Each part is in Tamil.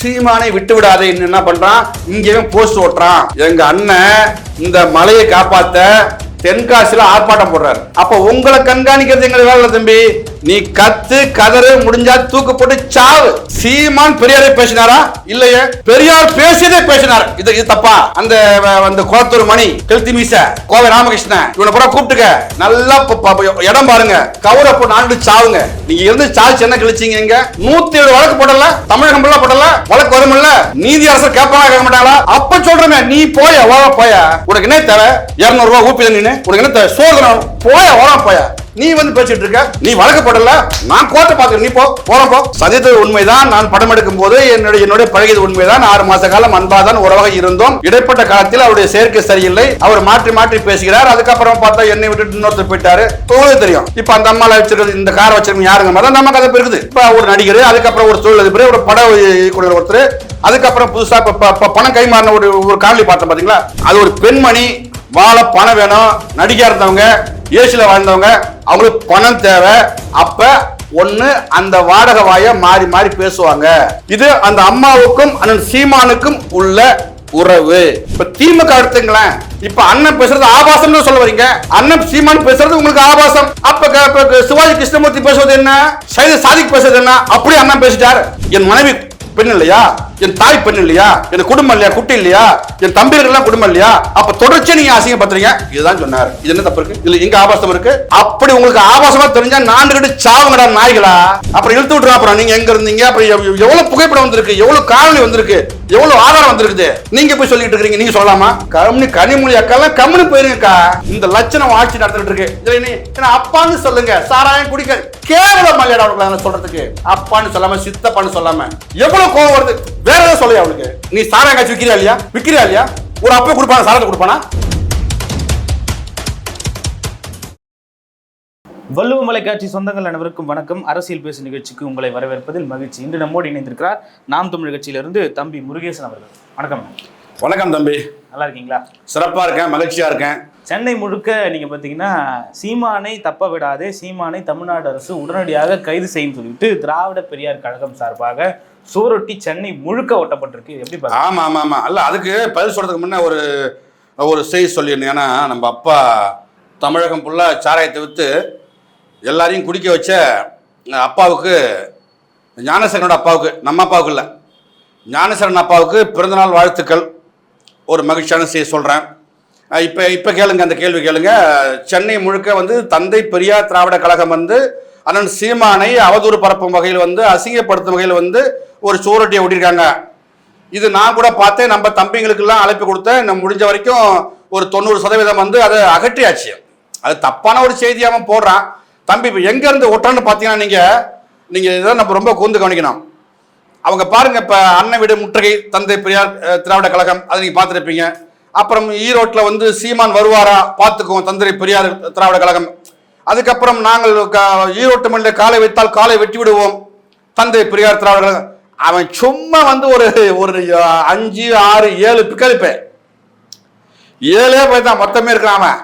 சீமானை விட்டு விடாதே என்ன பண்றான்? இங்கேயும் போஸ்ட் ஓட்டுறான். எங்க அண்ணன் இந்த மலையை காப்பாத்த தென்காசியில ஆர்ப்பாட்டம் போடுறாரு. அப்போ உங்களை கண்காணிக்கிறது எங்களுக்கு வேலை தம்பி. நீ கத்து கதறு முடிஞ்சா தூக்கு போட்டு சாவு. சீமான் பெரியாரை பேசினாரா? இல்லையே. பெரியார் பேசியதே பேசினார். இது இது தப்பா? அந்த அந்த குளத்தூர் மணி கெழுத்தி மீச கோவை ராமகிருஷ்ணன் இவனை பூரா கூப்பிட்டுக்க. நல்லா இடம் பாருங்க. கவுர போட்டு சாவுங்க. நீங்க இருந்து சாய்ச்சி என்ன கழிச்சீங்க இங்க? நூத்தி ஏழு வழக்கு போடல தமிழகம் ஃபுல்லா போடல வழக்கு வரும்ல நீதி அரசர் கேட்பாங்க கேட்க மாட்டாங்களா? அப்ப சொல்றேங்க நீ போய வா போய. உனக்கு என்ன தேவை? இருநூறு ரூபாய் ஊப்பி நீனு உனக்கு என்ன சோதனம் போயா போய போயா? நீ வந்து பேசிட்டு இருக்க? நீ வழக்கப்படல நான் கோர்ட்டை பாத்துக்க நீ போ போறோம் போ. சதித்தது உண்மைதான். நான் படம் எடுக்கும் போது என்னுடைய என்னுடைய பழகியது உண்மைதான். ஆறு மாச காலம் அன்பாதான் உறவாக இருந்தோம். இடைப்பட்ட காலத்தில் அவருடைய சேர்க்கை சரியில்லை. அவர் மாற்றி மாற்றி பேசுகிறார். அதுக்கப்புறம் பார்த்தா என்னை விட்டுட்டு இன்னொருத்தர் போயிட்டாரு. உங்களுக்கு தெரியும். இப்ப அந்த அம்மால வச்சிருக்கிறது இந்த கார் வச்சிருக்க யாருங்க? மாதிரி நம்ம கதை இருக்குது இப்ப ஒரு நடிகர் அதுக்கப்புறம் ஒரு தொழிலதிபர் ஒரு பட இயக்குனர் ஒருத்தர். அதுக்கப்புறம் புதுசா பணம் கைமாறின ஒரு ஒரு காணொலி பார்த்தோம் பாத்தீங்களா? அது ஒரு பெண்மணி வாழ பணம் வேணும். நடிகா இருந்தவங்க ஏசியில் வாழ்ந்தவங்க அவங்களுக்கு பணம் தேவை. அப்ப ஒன்று அந்த வாடகை வாய மாறி மாறி பேசுவாங்க. இது அந்த அம்மாவுக்கும் அண்ணன் சீமானுக்கும் உள்ள உறவு. இப்ப திமுக எடுத்துங்களேன் இப்ப அண்ணன் பேசுறது ஆபாசம்னு சொல்ல வரீங்க. அண்ணன் சீமான் பேசுறது உங்களுக்கு ஆபாசம். அப்ப க- சிவாஜி கிருஷ்ணமூர்த்தி பேசுவது என்ன? சைத சாதிக் பேசுறது என்ன? அப்படி அண்ணன் பேசிட்டார். என் மனைவி பெண் இல்லையா? என் தாய் பெண் இல்லையா? என் குடும்பம் இல்லையா? குட்டி இல்லையா? என் தம்பிகள் குடும்பம் இல்லையா? அப்ப தொடர்ச்சி நீங்க அசிங்கப்படுத்துறீங்க இதுதான் சொன்னாரு. இது என்ன தப்பு இருக்கு? இதுல எங்க ஆபாசம் இருக்கு. அப்படி உங்களுக்கு ஆபாசமா தெரிஞ்சா நான் கிட்ட சாவுங்கடா நாய்களா? அப்புறம் இழுத்து விட்டுறா அப்புறம் நீங்க எங்க இருந்தீங்க? அப்புறம் எவ்வளவு புகைப்படம் வந்திருக்கு? எவ்வளவு காணொலி வந்திருக்கு? எவ்வளவு ஆதாரம் வந்திருக்குது? நீங்க போய் சொல்லிட்டு இருக்கீங்க நீங்க சொல்லலாமா? கம்னி கனிமொழி அக்காலாம் கம்னு போயிருங்கக்கா. இந்த லட்சணம் ஆட்சி நடத்திட்டு இருக்கு. இதுல நீ என்ன அப்பான்னு சொல்லுங்க. சாராயம் குடிக்க கேவலம் இல்லையா சொல்றதுக்கு? அப்பான்னு சொல்லாம சித்தப்பான்னு சொல்லாம. எவ்வளவு கோவம் வருது? வேற ஏதாவது சொல்லையா அவனுக்கு நீ சாராயம் காய்ச்சி விக்கிறியா இல்லையா? விக்கிறியா இல்லையா? ஒரு அப்பா கொடுப்பானா? சாராயத்தை கொடுப்பானா? வள்ளுவ மலைக்காட்சி சொந்தங்கள் அனைவருக்கும் வணக்கம். அரசியல் பேசு நிகழ்ச்சிக்கு உங்களை வரவேற்பதில் மகிழ்ச்சி. இன்று நம்மோடு இணைந்திருக்கிறார் நாம் தமிழ் கட்சியிலிருந்து தம்பி முருகேசன் அவர்கள். வணக்கம். வணக்கம் தம்பி. நல்லா இருக்கீங்களா? சிறப்பா இருக்கேன் மகிழ்ச்சியா இருக்கேன். சென்னை முழுக்க நீங்க பார்த்தீங்கன்னா சீமானை தப்ப விடாதே சீமானை தமிழ்நாடு அரசு உடனடியாக கைது செய்யும் சொல்லிட்டு திராவிட பெரியார் கழகம் சார்பாக சுவரொட்டி சென்னை முழுக்க ஒட்டப்பட்டிருக்கு. எப்படி பாருங்க ஆமா ஆமா ஆமா. அல்ல அதுக்கு பதில் சொல்றதுக்கு முன்ன ஒரு ஒரு செய்தி சொல்லியிருந்தேன். ஏன்னா நம்ம அப்பா தமிழகம் ஃபுல்லாக சாராயத்தை விற்று எல்லாரையும் குடிக்க வச்ச அப்பாவுக்கு ஞானசேகரனோட அப்பாவுக்கு நம்ம அப்பாவுக்கு இல்லை. ஞானசேகரன் அப்பாவுக்கு பிறந்தநாள் வாழ்த்துக்கள். ஒரு மகிழ்ச்சியான செய்தி சொல்கிறேன் இப்போ இப்போ கேளுங்க அந்த கேள்வி கேளுங்க. சென்னை முழுக்க வந்து தந்தை பெரியார் திராவிட கழகம் வந்து அண்ணன் சீமானை அவதூறு பரப்பும் வகையில் வந்து அசிங்கப்படுத்தும் வகையில் வந்து ஒரு சுவரொட்டியை ஓட்டியிருக்காங்க இது நான் கூட பார்த்தேன். நம்ம தம்பிங்களுக்கெல்லாம் அழைப்பு கொடுத்தேன். முடிஞ்ச வரைக்கும் ஒரு தொண்ணூறு சதவீதம் வந்து அதை அகற்றியாச்சு. அது தப்பான ஒரு செய்தியாக போடுறான். தம்பி இப்போ எங்கேருந்து ஒட்டுறான்னு பார்த்தீங்கன்னா நீங்கள் நீங்கள் இதை நம்ம ரொம்ப கூர்ந்து கவனிக்கணும். அவங்க பாருங்கள் இப்போ அண்ணன் வீடு முற்றுகை தந்தை பெரியார் திராவிட கழகம் அதை நீங்கள் பார்த்துருப்பீங்க. அப்புறம் ஈரோட்டில் வந்து சீமான் வருவாரா? பார்த்துக்குவோம். தந்தை பெரியார் திராவிட கழகம். அதுக்கப்புறம் நாங்கள் ஈரோட்டு மண்ணில் காலை வைத்தால் காலை வெட்டி விடுவோம் தந்தை பெரியார் திராவிட அவன் சும்மா வந்து ஒரு ஒரு அஞ்சு ஆறு ஏழு பிக்கலிப்பே ஏழே போய் தான் மொத்தமே இருக்கிறான் அவன்.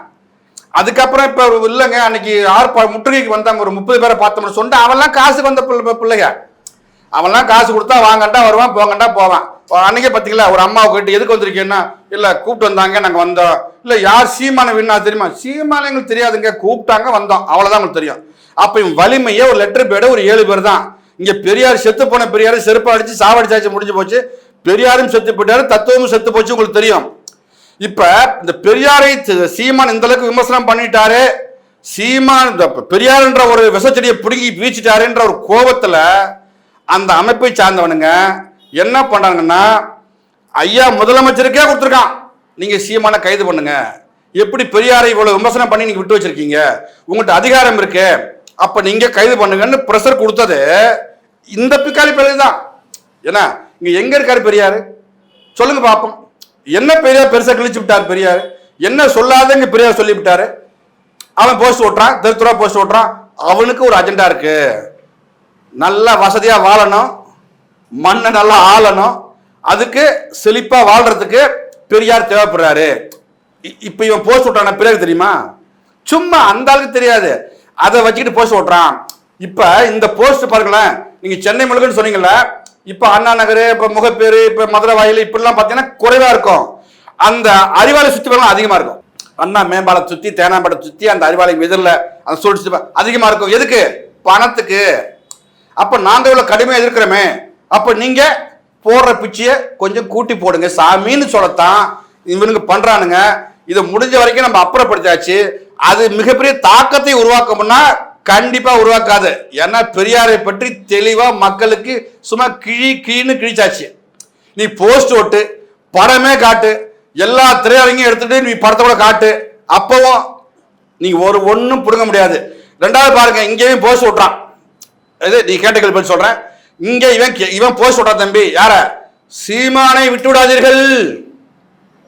அதுக்கப்புறம் இப்போ இல்லைங்க அன்னைக்கு ஆர்ப்பா முற்றுகைக்கு வந்தாங்க ஒரு முப்பது பேரை பார்த்தோம்னு சொன்னா அவன்லாம் காசுக்கு வந்த பிள்ளைங்க. அவன்லாம் காசு கொடுத்தா வாங்கண்டா வருவான் போங்கண்டா போவான். அன்னைக்கே பார்த்தீங்களா ஒரு அம்மாவை கேட்டு எதுக்கு வந்திருக்கேன்னா இல்லை கூப்பிட்டு வந்தாங்க நாங்கள் வந்தோம். இல்லை யார் சீமான விண்ணா தெரியுமா? சீமான எங்களுக்கு தெரியாதுங்க. கூப்பிட்டாங்க வந்தோம். அவ்வளோதான் உங்களுக்கு தெரியும். அப்போ இவன் வலிமையே ஒரு லெட்டர் பேட ஒரு ஏழு பேர் தான். இங்கே பெரியார் செத்து போன பெரியார் செருப்பு அடித்து சாவடிச்சாச்சு முடிஞ்சு போச்சு. பெரியாரும் செத்து போயிட்டாரு. தத்துவமும் செத்து போச்சு உங்களுக்கு தெரியும். இப்போ இந்த பெரியாரை சீமான் இந்த அளவுக்கு விமர்சனம் பண்ணிட்டாரு. சீமான் இந்த பெரியார்ன்ற ஒரு விஷச்செடியை பிடுங்கி வீச்சிட்டாருன்ற ஒரு கோபத்தில் அந்த அமைப்பை சார்ந்தவனுங்க என்ன பண்ணுறாங்கன்னா ஐயா முதலமைச்சருக்கே கொடுத்துருக்கான். நீங்கள் சீமான கைது பண்ணுங்க. எப்படி பெரியாரை இவ்வளோ விமர்சனம் பண்ணி நீங்கள் விட்டு வச்சிருக்கீங்க? உங்கள்கிட்ட அதிகாரம் இருக்கு. அப்போ நீங்கள் கைது பண்ணுங்கன்னு ப்ரெஷர் கொடுத்தது இந்த பிக்காலி பிள்ளை தான். ஏன்னா இங்கே எங்கே இருக்காரு பெரியார்? சொல்லுங்க பார்ப்போம் என்ன பெரியார் பெருசாக கிழிச்சு விட்டார் பெரியார்? என்ன சொல்லாதங்க பெரியார் சொல்லிவிட்டாரு அவன் போஸ்ட் ஓட்டுறான் தெருத்துறா போஸ்ட் ஓட்டுறான். அவனுக்கு ஒரு அஜெண்டா இருக்கு. நல்லா வசதியாக வாழணும். மண்ணை நல்லா ஆளணும். அதுக்கு செழிப்பாக வாழ்கிறதுக்கு பெரியார் தேவைப்படுறாரு. இ- இவன் போஸ்ட் விட்டான? பிறகு தெரியுமா? சும்மா அந்த ஆளுக்கு தெரியாது. அதை வச்சுக்கிட்டு போஸ்ட் ஓட்டுறான். இப்போ இந்த போஸ்ட் பாருங்களேன் நீங்கள் சென்னை முழுக்கன்னு சொன்னீங்கல்ல இப்போ அண்ணா நகர் இப்போ முகப்பேரு இப்போ மதுரை வாயில் இப்படிலாம் பார்த்தீங்கன்னா குறைவாக இருக்கும். அந்த அறிவாலை சுற்றி வரலாம் அதிகமாக இருக்கும். அண்ணா மேம்பாலை சுற்றி தேனாம்பாடம் சுற்றி அந்த அறிவாலை எதிரில் அந்த சுழற்சி அதிகமாக இருக்கும். எதுக்கு? பணத்துக்கு. அப்போ நாங்கள் இவ்வளோ கடுமையாக எதிர்க்கிறோமே. அப்போ நீங்கள் போடுற பிச்சையை கொஞ்சம் கூட்டி போடுங்க. சாமின்னு சொல்லத்தான் இவனுங்க பண்றானுங்க. இதை முடிஞ்ச வரைக்கும் நம்ம அப்புறப்படுத்தாச்சு. அது மிகப்பெரிய தாக்கத்தை உருவாக்கணும்னா கண்டிப்பா உருவாக்காது. ஏன்னா பெரியாரை பற்றி தெளிவா மக்களுக்கு சும்மா கிழி கிழின்னு கிழிச்சாச்சு. நீ போஸ்ட் ஓட்டு படமே காட்டு எல்லா திரையரங்கையும் எடுத்துட்டு நீ படத்தை கூட காட்டு. அப்பவும் நீ ஒரு ஒன்றும் பிடுங்க முடியாது. ரெண்டாவது பாருங்க இங்கேயும் போஸ்ட் ஓட்டுறான். இது நீ கேட்ட கேள்வி சொல்கிறேன் சொல்றேன். இங்க இவன் கே- இவன் போஸ்ட் ஓட்டுறான் தம்பி. யார? சீமானை விட்டு விடாதீர்கள்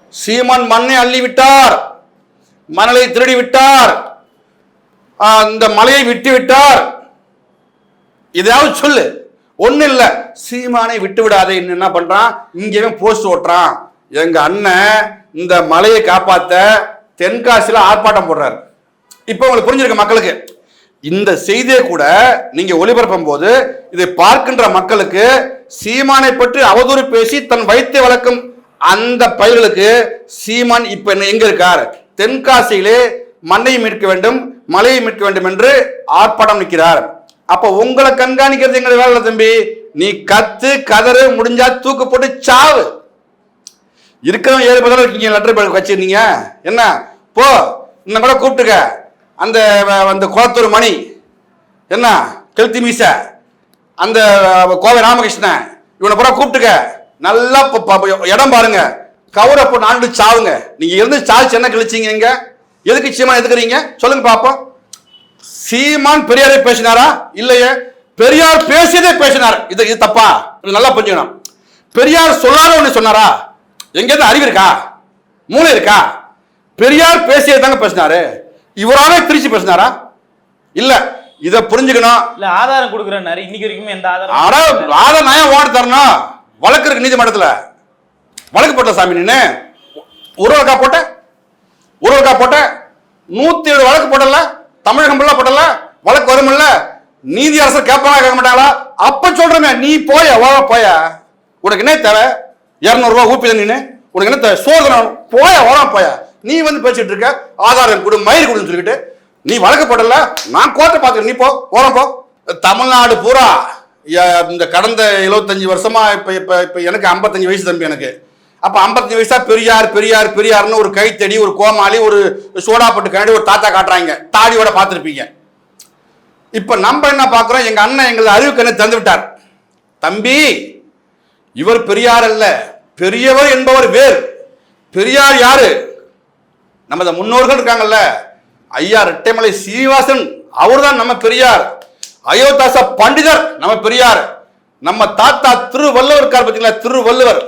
சீமான் மண்ணை அள்ளி விட்டார் மணலை திருடி விட்டார் இந்த மலையை விட்டு விட்டார் இதாவது சொல்லு. ஒன்றும் இல்லை. சீமானை விட்டு விடாதே என்ன பண்றான்? இங்கேயும் போஸ்ட் ஓட்டுறான். எங்க அண்ணன் இந்த மலையை காப்பாத்த தென்காசியில் ஆர்ப்பாட்டம் போடுறாரு. இப்போ உங்களுக்கு புரிஞ்சிருக்கு மக்களுக்கு? இந்த செய்தியை கூட நீங்க ஒளிபரப்பும் போது இதை பார்க்கின்ற மக்களுக்கு சீமானை பற்றி அவதூறு பேசி தன் வைத்திய வழக்கம் அந்த பயிர்களுக்கு சீமான் இப்ப என்ன- எங்க இருக்கார்? தென்காசியிலே மண்ணையும் மீட்க வேண்டும் மலையை மீட்க வேண்டும் என்று ஆர்ப்பாட்டம் நிற்கிறார். அப்ப உங்களை கண்காணிக்கிறது எங்க வேலை தம்பி. நீ கத்து கதறு முடிஞ்சா தூக்கு போட்டு சாவு. இருக்கிறவங்க ஏழு பதில் இருக்கீங்க லெட்டர் வச்சிருந்தீங்க என்ன? போ இன்னும் கூட கூப்பிட்டுக்க. அந்த அந்த குளத்தூர் மணி என்ன கெளுத்தி மீச அந்த கோவை ராமகிருஷ்ணன் இவனை பூரா கூப்பிட்டுக்க. நல்லா இடம் பாருங்க. கவுரை போட்டு ஆண்டு சாவுங்க. நீங்க இருந்து சாச்சு என்ன கழிச்சீங்க இங்க? எதுக்கு சீமான் எதுக்குறீங்க? சொல்லுங்க பாப்போம். சீமான் பெரியாரை பேசினாரா? இல்லையே. பெரியார் பேசியதே பேசினார். இது இது தப்பா? நல்லா புரிஞ்சுக்கணும். பெரியார் சொல்லாத ஒண்ணு சொன்னாரா? எங்கேருந்து அறிவு இருக்கா? மூளை இருக்கா? பெரியார் பேசியது தாங்க பேசினாரு. இவராவே பிரிச்சு பேசினாரா? இல்ல இத புரிஞ்சுக்கணும். இல்ல ஆதாரம் கொடுக்குறேன்னாரு இன்னைக்கு வரைக்கும் எந்த ஆதாரம் ஆனா ஆத நயம் ஓட தரணும் வழக்கு இருக்கு நீதிமன்றத்துல. வழக்கு போட்ட சாமி நின்னு உருவக்கா போட்ட உருவக்கா போட்ட நூத்தி ஏழு வழக்கு போடல தமிழகம் ஃபுல்லா போடல வழக்கு வரும்ல நீதி அரசர் கேட்பாங்களா கேட்க மாட்டாங்களா அப்ப சொல்றமே நீ போய வா போய. உனக்கு என்ன தேவை? இருநூறு ரூபாய் ஊப்பி நின்னு உனக்கு என்ன தேவை? தரணும். போய வர போய. நீ வந்து பேசிட்டு இருக்க ஆதாரம் கொடு மயிர் கொடுன்னு சொல்லிட்டு நீ வழக்கு போடல நான் கோர்ட்டை பார்த்துக்க நீ போ போ. தமிழ்நாடு பூரா ய- இந்த கடந்த 75 வருஷமா இப்போ இப்போ இப்போ எனக்கு 55 வயசு தம்பி எனக்கு. அப்போ ஐம்பத்தஞ்சு வயசா பெரியார் பெரியார் பெரியார்னு ஒரு கைத்தடி ஒரு கோமாளி ஒரு சோடாப்பட்டு கண்ணாடி ஒரு தாத்தா காட்டுறாங்க. தாடியோட பார்த்துருப்பீங்க. இப்போ நம்ம என்ன பார்க்குறோம்? எங்கள் அண்ணன் எங்களை அறிவு கண்ணை தந்து விட்டார்? தம்பி இவர் பெரியார் அல்ல. பெரியவர் என்பவர் வேறு. பெரியார் யாரு? நமது முன்னோர்கள் இருக்காங்கல்ல ஐயா ரெட்டைமலை சீனிவாசன் அவர்தான் நம்ம பெரியார். அயோத்தாச பண்டிதர் நம்ம பெரியார். நம்ம தாத்தா திருவள்ளுவர் இருக்கார் பார்த்தீங்களா திருவள்ளுவர்.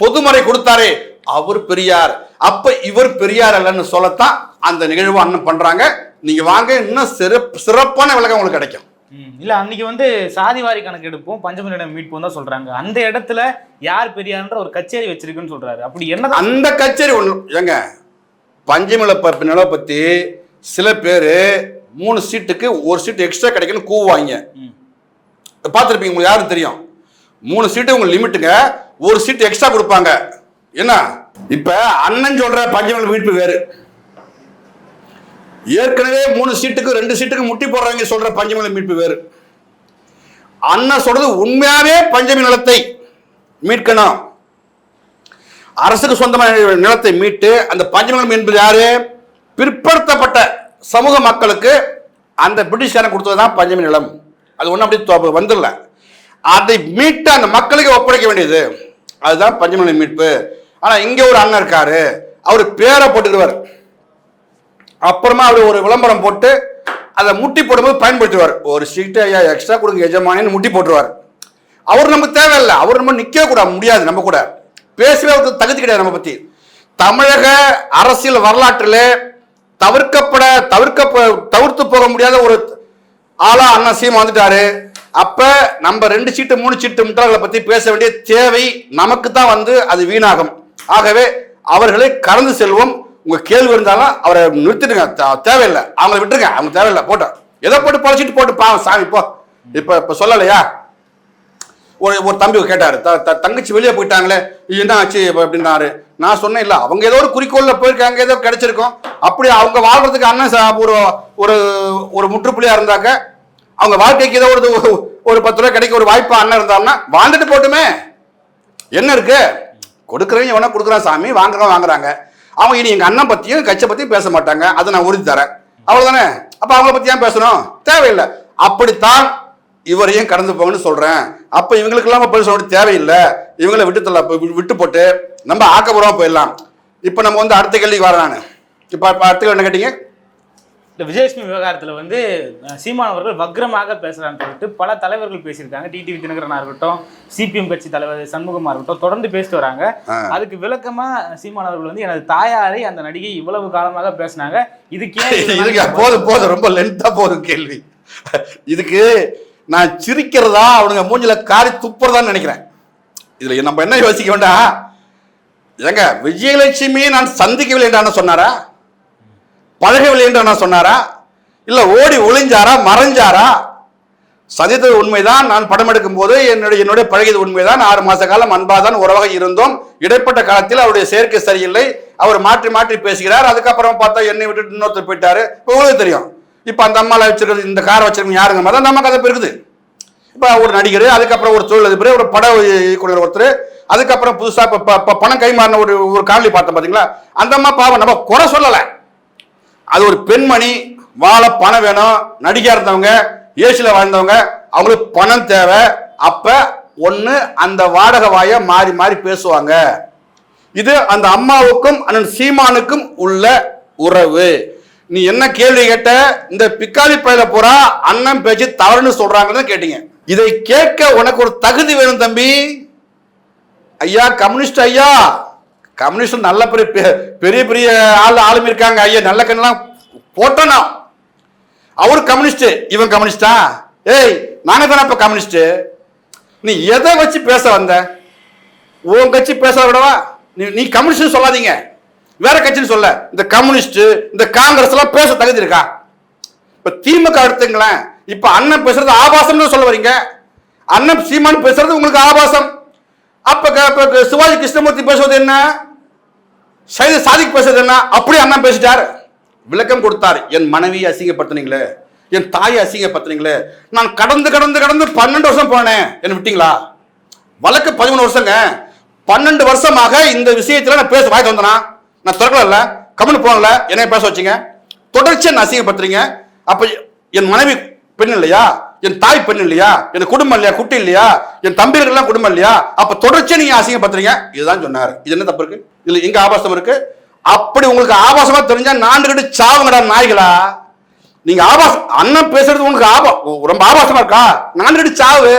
பொதுமறை கொடுத்தாரே அவர் பெரியார். அப்ப இவர் பெரியார் அல்லன்னு சொல்லத்தான் அந்த நிகழ்வு அண்ணன் பண்றாங்க. நீங்க வாங்க இன்னும் சிறப்பு சிறப்பான விளக்கம் உங்களுக்கு கிடைக்கும். இல்ல அன்னைக்கு வந்து சாதிவாரி கணக்கு எடுப்போம் பஞ்சமனிடம் மீட்போம் தான் சொல்றாங்க. அந்த இடத்துல யார் பெரியார்ன்ற ஒரு கச்சேரி வச்சிருக்குன்னு சொல்றாரு. அப்படி என்னதான் அந்த கச்சேரி ஒண்ணு ஏங்க பஞ்சமில பரப்பு நிலவை பத்தி சில பேர் மூணு சீட்டுக்கு ஒரு சீட் எக்ஸ்ட்ரா கிடைக்குன்னு கூவாங்க. பார்த்துருப்பீங்க உங்களுக்கு யாரும் தெரியும்? மூணு சீட்டு உங்களுக்கு லிமிட்டுங்க ஒரு சீட் எக்ஸ்ட்ரா கொடுப்பாங்க. என்ன? இப்ப அண்ணன் சொல்ற பஞ்சமில் மீட்பு வேறு. ஏற்கனவே மூணு சீட்டுக்கு ரெண்டு சீட்டுக்கு முட்டி போடுறவங்க சொல்ற பஞ்சமில மீட்பு வேறு. அண்ணன் சொல்றது உண்மையாவே பஞ்சமி நிலத்தை மீட்கணும். அரசுக்கு சொந்தமான நிலத்தை மீட்டு அந்த பஞ்சமங்கலம் என்பது யாரு? பிற்படுத்தப்பட்ட சமூக மக்களுக்கு அந்த பிரிட்டிஷ்காரன் கொடுத்தது தான் பஞ்சமி நிலம். அது ஒன்றும் அப்படி வந்துடல. அதை மீட்டு அந்த மக்களுக்கு ஒப்படைக்க வேண்டியது. அதுதான் பஞ்சமி நிலம் மீட்பு. ஆனால் இங்கே ஒரு அண்ணன் இருக்காரு. அவர் பேரை போட்டுக்கிடுவார். அப்புறமா அவர் ஒரு விளம்பரம் போட்டு அதை முட்டி போடும்போது பயன்படுத்துவார். ஒரு சீட்டு ஐயா எக்ஸ்ட்ரா கொடுங்க எஜமானின்னு முட்டி போட்டுருவார். அவர் நமக்கு தேவையில்லை. அவர் நம்ம நிற்க கூட முடியாது நம்ம கூட. பேசவே தகுதி கிடையாது நம்ம பற்றி தமிழக அரசியல் வரலாற்றில் தவிர்க்கப்பட தவிர்க்க தவிர்த்து போக முடியாத ஒரு ஆளா அண்ணா சீமா வந்துட்டாரு. அப்ப நம்ம ரெண்டு சீட்டு மூணு சீட்டு முட்டாள்களை பத்தி பேச வேண்டிய தேவை நமக்கு தான் வந்து அது வீணாகும். ஆகவே அவர்களை கடந்து செல்வோம். உங்க கேள்வி இருந்தாலும் அவரை நிறுத்திடுங்க. தேவையில்லை. அவங்களை விட்டுருங்க. அவங்க தேவையில்லை. போட்டோம். எதை போட்டு பழச்சிட்டு போட்டு பாவம் சாமி போ. இப்ப இப்ப சொல்லலையா? ஒரு ஒரு தம்பி கேட்டார் த த- தங்கச்சி வெளியே போயிட்டாங்களே என்ன ஆச்சு அப்படின்னாரு. நான் சொன்னேன் இல்லை அவங்க ஏதோ ஒரு குறிக்கோளில் போயிருக்காங்க ஏதோ கிடைச்சிருக்கோம். அப்படி அவங்க வாழ்றதுக்கு அண்ணன் ஒரு ஒரு ஒரு முற்றுப்புள்ளியாக இருந்தாக்க அவங்க வாழ்க்கைக்கு ஏதோ ஒரு ஒரு பத்து ரூபா கிடைக்க ஒரு வாய்ப்பு அண்ணன் இருந்தாருன்னா வாழ்ந்துட்டு போட்டுமே. என்ன இருக்கு? கொடுக்குறவங்க எவனா கொடுக்குறான் சாமி வாங்குறவங்க வாங்குறாங்க. அவங்க இனி எங்கள் அண்ணன் பற்றியும் கட்சியை பற்றியும் பேச மாட்டாங்க. அதை நான் உறுதி தரேன். அவ்வளோதானே அப்போ அவங்கள பற்றி ஏன் பேசணும்? தேவையில்லை. அப்படித்தான் இவரையும் கடந்து போங்கன்னு சொல்கிறேன் அப்ப இவங்களுக்கு எல்லாம் பதில் சொல்ல தேவையில்லை. இவங்களை விட்டு தள்ள விட்டு போட்டு நம்ம ஆக்கபூர்வமா போயிடலாம். இப்ப நம்ம வந்து அடுத்த கேள்விக்கு வரேன் நான். இப்ப அடுத்த கேள்வி என்ன கேட்டீங்க? இந்த விஜயலட்சுமி விவகாரத்துல வந்து சீமான் அவர்கள் வக்ரமாக பேசுறான்னு சொல்லிட்டு பல தலைவர்கள் பேசியிருக்காங்க. டிடிவி தினகரனா இருக்கட்டும் சிபிஎம் கட்சி தலைவர் சண்முகமா இருக்கட்டும் தொடர்ந்து பேசிட்டு வராங்க. அதுக்கு விளக்கமா சீமான் அவர்கள் வந்து எனது தாயாரை அந்த நடிகை இவ்வளவு காலமாக பேசினாங்க. இதுக்கு இதுக்கு போதும் போதும். ரொம்ப லென்த்தா போதும் கேள்வி. இதுக்கு நான் சிரிக்கிறதா அவனுங்க மூஞ்சில காரி துப்புறதான்னு நினைக்கிறேன். இதில் நம்ம என்ன யோசிக்க வேண்டாம் ஏங்க விஜயலட்சுமியை நான் சந்திக்கவில்லை என்று சொன்னாரா? பழகவில்லை என்று அண்ணா சொன்னாரா? இல்லை ஓடி ஒளிஞ்சாரா மறைஞ்சாரா? சந்தித்தது உண்மைதான் நான் படம் எடுக்கும் போது என்னுடைய என்னுடைய பழகியது உண்மைதான். ஆறு மாத காலம் அன்பாக தான் உறவாக இருந்தோம். இடைப்பட்ட காலத்தில் அவருடைய சேர்க்கை சரியில்லை. அவர் மாற்றி மாற்றி பேசுகிறார். அதுக்கப்புறம் பார்த்தா என்னை விட்டுட்டு இன்னொருத்தர் போயிட்டாரு. உங்களுக்கு தெரியும். இப்போ அந்த அம்மாவில் வச்சிருக்கிறது இந்த காரை வச்சிருக்கீங்க யாருங்க? மாதிரி அந்த அம்மா கதை இப்போ இருக்குது. இப்போ ஒரு நடிகர் அதுக்கப்புறம் ஒரு தொழிலதிபர் ஒரு பட இயக்குனர் ஒருத்தர் அதுக்கப்புறம் புதுசாக இப்போ பணம் கைமாறின ஒரு ஒரு காணொலி பார்த்தோம் பார்த்தீங்களா அந்த அம்மா பாவம் நம்ம குறை சொல்லலை. அது ஒரு பெண்மணி வாழ பணம் வேணும் நடிகா இருந்தவங்க ஏசியில் வாழ்ந்தவங்க அவங்களுக்கு பணம் தேவை. அப்போ ஒன்று அந்த வாடகை வாயை மாறி மாறி பேசுவாங்க. இது அந்த அம்மாவுக்கும் அண்ணன் சீமானுக்கும் உள்ள உறவு. நீ என்ன கேள்வி கேட்ட? இந்த பிக்காளி பயில பூரா அண்ணன் பேச்சு தவறுன்னு சொல்றாங்கன்னு கேட்டீங்க. இதை கேட்க உனக்கு ஒரு தகுதி வேணும் தம்பி. ஐயா கம்யூனிஸ்ட் ஐயா. கம்யூனிஸ்ட் நல்ல பெரிய பெ- பெரிய பெரிய ஆள் ஆளும் இருக்காங்க. ஐயா நல்ல கண்ணெல்லாம் போட்டோம் அவர் கம்யூனிஸ்ட் இவன் கம்யூனிஸ்டா? ஏய் நாங்க தானே இப்ப கம்யூனிஸ்ட்? நீ எதை வச்சு பேச வந்த? உன் கட்சி பேச விடவா நீ நீ கம்யூனிஸ்ட் சொல்லாதீங்க. வேற கட்சின்னு சொல்ல இந்த கம்யூனிஸ்ட் இந்த காங்கிரஸ் எல்லாம் பேச தகுதி இருக்கா இப்ப திமுக எடுத்துங்களேன். இப்ப அண்ணன் பேசுறது ஆபாசம்னு சொல்ல வரீங்க. அண்ணன் சீமான் பேசுறது உங்களுக்கு ஆபாசம். அப்ப க- சிவாஜி கிருஷ்ணமூர்த்தி பேசுவது என்ன? சைத சாதிக் பேசுறது என்ன? அப்படி அண்ணன் பேசிட்டார். விளக்கம் கொடுத்தார். என் மனைவியை அசிங்கப்படுத்துனீங்களே என் தாயை அசிங்கப்படுத்துனீங்களே நான் கடந்து கடந்து கடந்து பன்னெண்டு வருஷம் போனேன். என்ன விட்டீங்களா? வழக்கு பதிமூணு வருஷங்க. பன்னெண்டு வருஷமாக இந்த விஷயத்துல நான் பேச வாய்க்கு வந்தனா? நான் திறக்கல கம்முன்னு போகல என்னைய பேச வச்சீங்க? தொடர்ச்சியாக நான் அசிங்கப்படுத்துறீங்க. அப்போ என் மனைவி பெண் இல்லையா? என் தாய் பெண் இல்லையா? என் குடும்பம் இல்லையா? குட்டி இல்லையா? என் தம்பிகள்லாம் குடும்பம் இல்லையா? அப்ப தொடர்ச்சியா நீங்க அசிங்கப்படுத்துறீங்க. இதுதான் சொன்னாரு. இது என்ன தப்பு இருக்கு? இதுல எங்க ஆபாசம் இருக்கு? அப்படி உங்களுக்கு ஆபாசமா தெரிஞ்சா நாண்டுகிட்டு சாவுங்கடா நாய்களா? நீங்க ஆபாசம் அண்ணன் பேசுறது உங்களுக்கு ஆபா ரொம்ப ஆபாசமா இருக்கா? நாண்டுகிட்டு சாவு.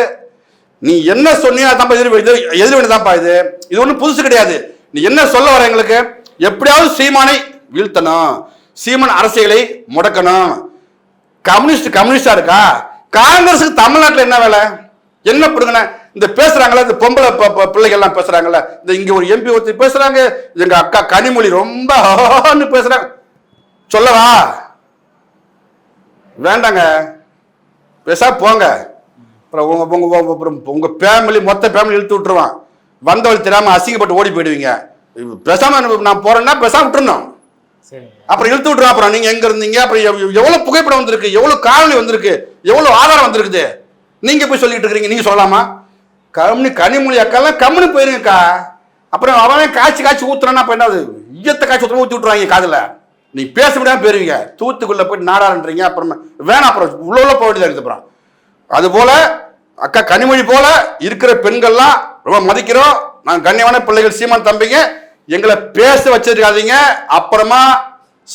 நீ என்ன சொன்னியா தான் எதிர் இது எதிர் தான்ப்பா இது. இது ஒன்றும் புதுசு கிடையாது. நீ என்ன சொல்ல வர எங்களுக்கு? எப்படியாவது சீமானை வீழ்த்தணும். சீமான் அரசியலை முடக்கணும். கம்யூனிஸ்ட் கம்யூனிஸ்டா இருக்கா? காங்கிரஸுக்கு தமிழ்நாட்டில் என்ன வேலை? என்ன பிடுங்கண்ணே இந்த பேசுறாங்களே இந்த பொம்பளை பிள்ளைகள்லாம் பேசுறாங்கல்ல இந்த இங்க ஒரு எம்பி ஒருத்தர் பேசுறாங்க எங்க அக்கா கனிமொழி ரொம்ப பேசுறாங்க. சொல்லவா? வேண்டாங்க. பேசா போங்க. அப்புறம் உங்க உங்க அப்புறம் உங்க ஃபேமிலி மொத்த ஃபேமிலி இழுத்து விட்டுருவான். வந்தவள் தெரியாம அசிங்கப்பட்டு ஓடி போயிடுவீங்க. பேசாம நான் போறேன்னா பேசாம சரிங்க. அப்புறம் இழுத்து விட்டுருவா அப்புறம் நீங்க எங்க இருந்தீங்க? அப்புறம் எவ்- எவ்வளவு புகைப்படம் வந்திருக்கு? எவ்வளவு காணொலி வந்திருக்கு? எவ்வளவு ஆதாரம் வந்திருக்குது? நீங்க போய் சொல்லிட்டு இருக்கிறீங்க. நீங்க சொல்லலாமா? கம்னி கனிமொழி அக்காலாம் கம்முனு போயிருங்கக்கா. அப்புறம் அவன் காய்ச்சி காய்ச்சி ஊத்துறான்னா அப்ப என்னது? ஈயத்தை காய்ச்சி ஊத்துறா ஊத்தி விட்டுருவாங்க காதுல. நீ பேச முடியாம போயிருவீங்க. தூத்துக்குள்ள போய் நாடாருன்றீங்க அப்புறம் வேணாம் அப்புறம் உள்ள உள்ள போக வேண்டியதா இருக்குது அப்புறம். அது போல அக்கா கனிமொழி போல இருக்கிற பெண்கள்லாம் ரொம்ப மதிக்கிறோம். நான் கண்ணியமான பிள்ளைகள் சீமான் தம்பிங்க. எங்களை பேச வச்சிருக்காதீங்க. அப்புறமா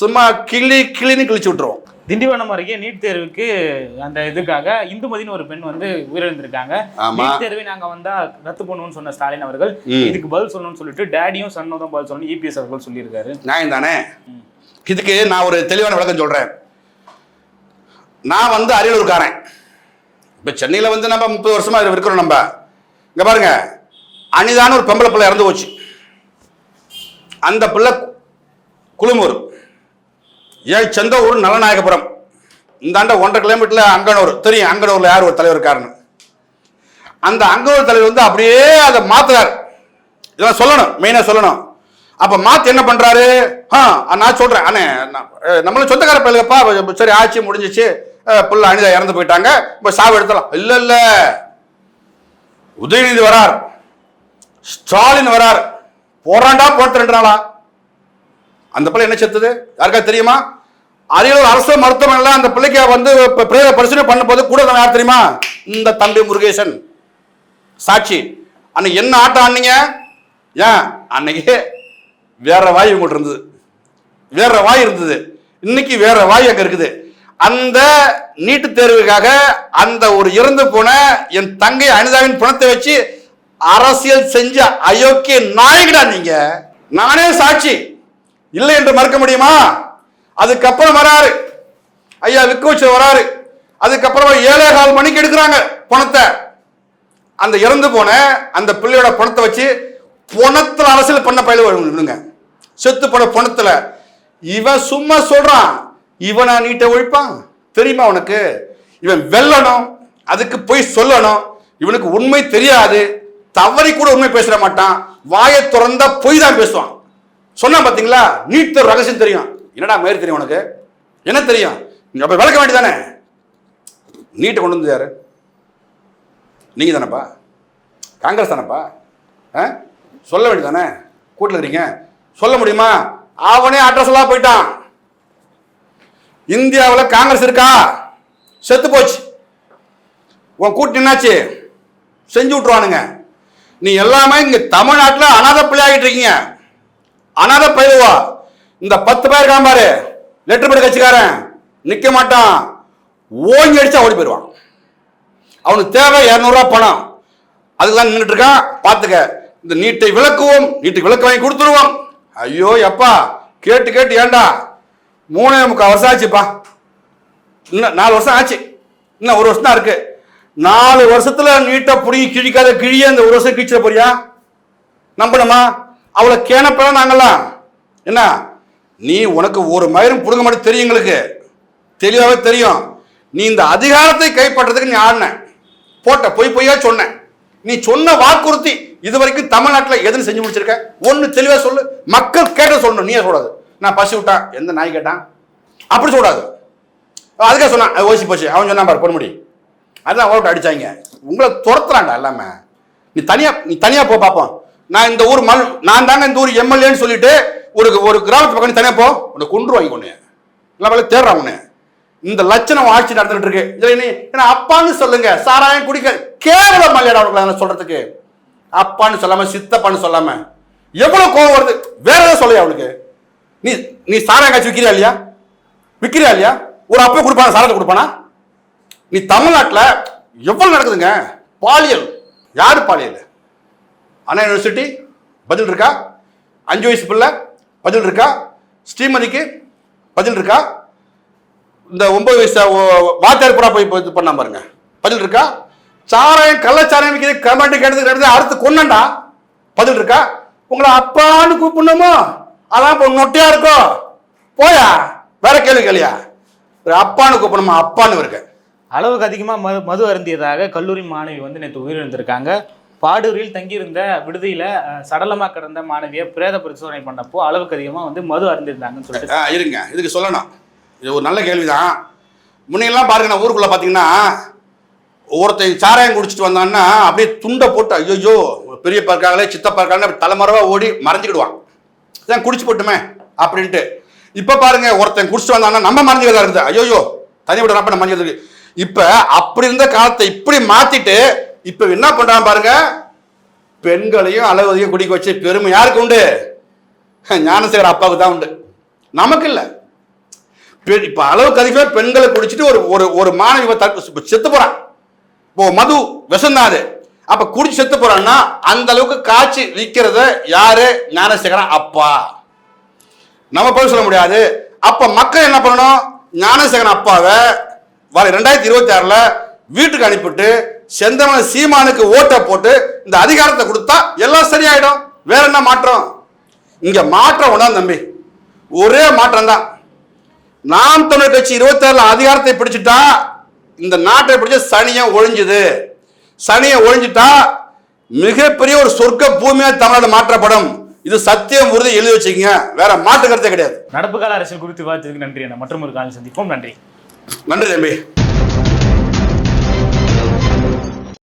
சும்மா கிளி கிளின்னு கிழிச்சு விட்டுருவோம். திண்டிவனம் அருகே நீட் தேர்வுக்கு அந்த இதுக்காக இந்துமதினு ஒரு பெண் வந்து உயிரிழந்திருக்காங்க. நீட் தேர்வை நாங்க வந்தா ரத்து பண்ணுவோம்னு சொன்ன ஸ்டாலின் அவர்கள். இதுக்கு பதில் சொல்லணும்னு சொல்லிட்டு டேடியும் சன்னும் தான் பதில் சொல்லணும். இபிஎஸ் அவர்கள் சொல்லியிருக்காரு. நியாயம் தானே இதுக்கு நான் ஒரு தெளிவான விளக்கம் சொல்றேன். நான் வந்து அரியலூர்காரன். இப்போ சென்னையில் வந்து நம்ம முப்பது வருஷமா இருக்கிறோம் நம்ம. இங்க பாருங்க. அனிதான ஒரு பெம்பளை பிள்ளை இறந்து போச்சு. அந்த பிள்ளை குளுமூர் ஏன் சொந்த ஊர் நலநாயகபுரம் இந்தாண்ட ஒன்றரை கிலோமீட்டரில் அங்கனூர். தெரியும் அங்கனூரில் யார் ஒரு தலைவர் இருக்காருன்னு. அந்த அங்கனூர் தலைவர் வந்து அப்படியே அதை மாத்துறாரு. இதெல்லாம் சொல்லணும் மெயினாக சொல்லணும். அப்போ மாத்து என்ன பண்ணுறாரு ஆ நான் சொல்கிறேன் அண்ணே நான், நம்மளும் சொந்தக்கார பயிலுப்பா சரி ஆட்சி முடிஞ்சிச்சு. பிள்ளை அனிதா இறந்து போயிட்டாங்க. இப்போ சாவு எடுத்தலாம் இல்லை இல்லை. உதயநிதி வரார். ஸ்டாலின் வரார். போறாண்டா போட்டு ரெண்டு நாளா அந்த பிள்ளை என்ன செத்துது? யாருக்கா தெரியுமா? அரியலூர் அரசு மருத்துவமனையில் அந்த பிள்ளைக்கு வந்து பிரேத பரிசீலனை பண்ணும்போது கூட இருந்தவன் யார் தெரியுமா? இந்த தம்பி முருகேசன். சாட்சி. அன்னைக்கு என்ன ஆட்டம் ஆனீங்க ஏன்? அன்னைக்கு வேற வாய் உங்கள்கிட்ட இருந்தது. வேற வாய் இருந்தது. இன்னைக்கு வேற வாய் அங்கே இருக்குது. அந்த நீட்டு தேர்வுக்காக அந்த ஒரு இறந்து போன என் தங்கை அனிதாவின் பணத்தை வச்சு அரசியல் செஞ்ச அயோக்கிய நாயகடா நீங்க. நானே சாட்சி. இல்லை என்று மறுக்க முடியுமா? அதுக்கப்புறம் வராரு. ஐயா விக்கோச்சு வராரு. அதுக்கப்புறமா ஏழே கால் மணிக்கு எடுக்கிறாங்க பணத்தை. அந்த இறந்து போன அந்த பிள்ளையோட பணத்தை வச்சு பணத்தில் அரசியல் பண்ண பயில விடுங்க. செத்து போன பணத்தில். இவன் சும்மா சொல்றான். இவனா நீட்டை ஒழிப்பான்? தெரியுமா உனக்கு? இவன் வெல்லணும். அதுக்கு போய் சொல்லணும். இவனுக்கு உண்மை தெரியாது. தவறி கூட உண்மை பேசிட மாட்டான். வாயை திறந்தா பொய் தான் பேசுவான். சொன்னா பார்த்தீங்களா நீட் ரகசியம் தெரியும். என்னடா மயிர் தெரியும் உனக்கு? என்ன தெரியும்? நீ அப்ப விளக்க வேண்டியதானே நீட்டை கொண்டு வந்து யாரு? நீங்க தானப்பா? காங்கிரஸ் தானப்பா? ஆ? சொல்ல வேண்டியதானே கூட்டில் இருக்கீங்க. சொல்ல முடியுமா? அவனே அட்ரஸ் எல்லாம் போயிட்டான். இந்தியாவில் காங்கிரஸ் இருக்கா? செத்து போச்சு. உன் கூட்டு என்னாச்சு செஞ்சு விட்ருவானுங்க நீ எல்லாமே இங்க தமிழ்நாட்டில் அனாத பிள்ளையாகிட்டு இருக்கீங்க. அனாத பயிலுவா இந்த பத்து பேர் இருக்கான் பாரு. லெட்டர் படி கட்சிக்காரன். நிக்க மாட்டான். ஓங்கி அடிச்சா ஓடி போயிடுவான். அவனுக்கு தேவை இரநூறுவா பணம். அதுதான் நின்றுட்டு இருக்கான். பார்த்துக்க இந்த நீட்டை விளக்குவோம். நீட்டுக்கு விளக்கு வாங்கி கொடுத்துருவோம். ஐயோ எப்பா. கேட்டு கேட்டு ஏண்டா? மூணே முக்கால் வருஷம் ஆச்சுப்பா. இன்னும் நாலு வருஷம் ஆச்சு. இன்னும் ஒரு வருஷம் தான் இருக்கு. நாலு வருஷத்துல நீட்டை புடிங்கி கிழிக்காத கிழிய இந்த ஒரு வருஷம் கிழிச்சிட போறியா? நம்பணுமா? அவளை கேனப்பட நாங்கெல்லாம் என்ன? நீ உனக்கு ஒரு மயிரும் புடுங்க மாட்டேன் தெரியும் எங்களுக்கு. தெளிவாகவே தெரியும். நீ இந்த அதிகாரத்தை கைப்பற்றதுக்கு நீ ஆடின. போட்ட பொய் பொய்யா சொன்ன. நீ சொன்ன வாக்குறுதி இது வரைக்கும் தமிழ்நாட்டில் எதுன்னு செஞ்சு முடிச்சிருக்க? ஒன்று தெளிவாக சொல்லு. மக்கள் கேட்ட சொல்லணும். நீயே சொல்லாது. நான் பசி விட்டான் எந்த நாய் கேட்டான்? அப்படி சொல்லாது. அதுக்காக சொன்னான். ஓசி போச்சு. அவன் சொன்னான் பாரு பொன்முடி. அதான் ஓட்டு அடித்தாங்க உங்களை துரத்துறாண்டா எல்லாமே. நீ தனியாக நீ தனியாக போ பார்ப்போம் நான் இந்த ஊர் மல் நான் தாங்க இந்த ஊர் எம்எல்ஏன்னு சொல்லிட்டு ஒரு ஒரு கிராமத்து பக்கம் தனியாக போ உன்னை கொண்டு வாங்கி கொண்டு இல்லை தேடுறான் உன்னை இந்த லட்சணம் ஆட்சி நடந்துட்டு இருக்கு. இதில் நீ என்ன அப்பான்னு சொல்லுங்க. சாராயம் குடிக்க கேவலம் மல்லியடா அவர்களை சொல்றதுக்கு. அப்பான்னு சொல்லாம சித்தப்பான்னு சொல்லாம. எவ்வளவு கோவம் வருது. வேற ஏதாவது சொல்லையா அவளுக்கு? நீ நீ சாராயம் காய்ச்சி விற்கிறியா இல்லையா? விற்கிறியா இல்லையா? ஒரு அப்பா கொடுப்பானா? சாரத்தை கொடுப்பானா? நீ தமிழ்நாட்டில் எவ்வளோ நடக்குதுங்க? பாலியல். யார் பாலியல்? அண்ணா யூனிவர்சிட்டி பதில் இருக்கா? அஞ்சு வயசு பிள்ளை பதில் இருக்கா? ஸ்ரீமதிக்கு பதில் இருக்கா? இந்த ஒன்பது வயசு ஓ- வாத்தியார் போய் இது பண்ணாம பாருங்க. பதில் இருக்கா? சாராயம் கள்ளச்சாராயம் விற்கிறது கமெண்ட் கேட்டதுக்கு அடுத்து கொண்டா பதில் இருக்கா? உங்களை அப்பான்னு கூப்பிடணுமோ? அதான் இப்போ நொட்டையா இருக்கும் போயா? வேற கேள்வி கேளியா? ஒரு அப்பான்னு கூப்பிடணுமா? அப்பான்னு இருக்கு அளவுக்கு அதிகமாக மது மது அருந்தியதாக கல்லூரி மாணவி வந்து நேற்று உயிரிழந்திருக்காங்க. பாடூரில் தங்கியிருந்த விடுதியில் சடலமாக கிடந்த மாணவியை பிரேத பரிசோதனை பண்ணப்போ அளவுக்கு அதிகமாக வந்து மது அருந்திருந்தாங்கன்னு சொல்லிட்டு இருங்க. இதுக்கு சொல்லணும். இது ஒரு நல்ல கேள்விதான். முன்னையெல்லாம் பாருங்க நான் ஊருக்குள்ள பார்த்தீங்கன்னா ஒருத்தன் சாராயம் குடிச்சிட்டு வந்தான்னா அப்படியே துண்டை போட்டு ஐயோ பெரிய பார்க்காங்களே சித்தப்பா இருக்காங்களே அப்படி ஓடி மறைஞ்சிக்கிடுவான். இதான் குடிச்சு போட்டுமே அப்படின்ட்டு. இப்போ பாருங்க ஒருத்தன் குடிச்சிட்டு வந்தான்னா நம்ம மறைஞ்சிக்கிறதா இருக்குது? ஐயோ தனி விட நம்ம மறைஞ்சிருக்கு இப்போ அப்படி இருந்த காலத்தை இப்படி மாத்திட்டு இப்போ என்ன பண்றான் பாருங்க? பெண்களையும் அளவதையும் குடிக்க வச்சு பெருமை யாருக்கு உண்டு? ஞானசேகர் அப்பாவுக்கு தான் உண்டு. நமக்கு இல்லை. பெண் இப்போ அளவுக்கு அதிகமாக பெண்களை குடிச்சிட்டு ஒரு ஒரு ஒரு மாணவி செத்து போறான். இப்போ மது விஷம்தான் அது. அப்ப குடிச்சு செத்து போறான்னா அந்த அளவுக்கு காய்ச்சி விற்கிறத யாரு? ஞானசேகரன் அப்பா. நம்ம போய் சொல்ல முடியாது. அப்ப மக்கள் என்ன பண்ணணும்? ஞானசேகரன் அப்பாவை வர ரெண்டாயிரத்தி இருபத்தி ஆறில் வீட்டுக்கு அனுப்பிட்டு செந்தமன சீமானுக்கு ஓட்டை போட்டு இந்த அதிகாரத்தை கொடுத்தா எல்லாம் சரியாயிடும். வேற என்ன மாற்றம்? இங்கே மாற்றம் ஒண்ணா தம்பி. ஒரே மாற்றம் தான். நாம் தமிழ் கட்சி இருபத்தாறுல அதிகாரத்தை பிடிச்சிட்டா இந்த நாட்டை பிடிச்ச சனியை ஒழிஞ்சுது. சனியை ஒழிஞ்சிட்டா மிகப்பெரிய ஒரு சொர்க்க பூமியாக தமிழ்நாடு மாற்றப்படும். இது சத்தியம் உறுதி எழுதி வச்சுக்கோங்க. வேற மாற்று கருத்தே கிடையாது. நடப்பு கால அரசியல் குறித்து விவாதத்துக்கு நன்றி அண்ணா. மற்றும் ஒரு காலம் சந்திப்போம். நன்றி. நன்றி தம்பி.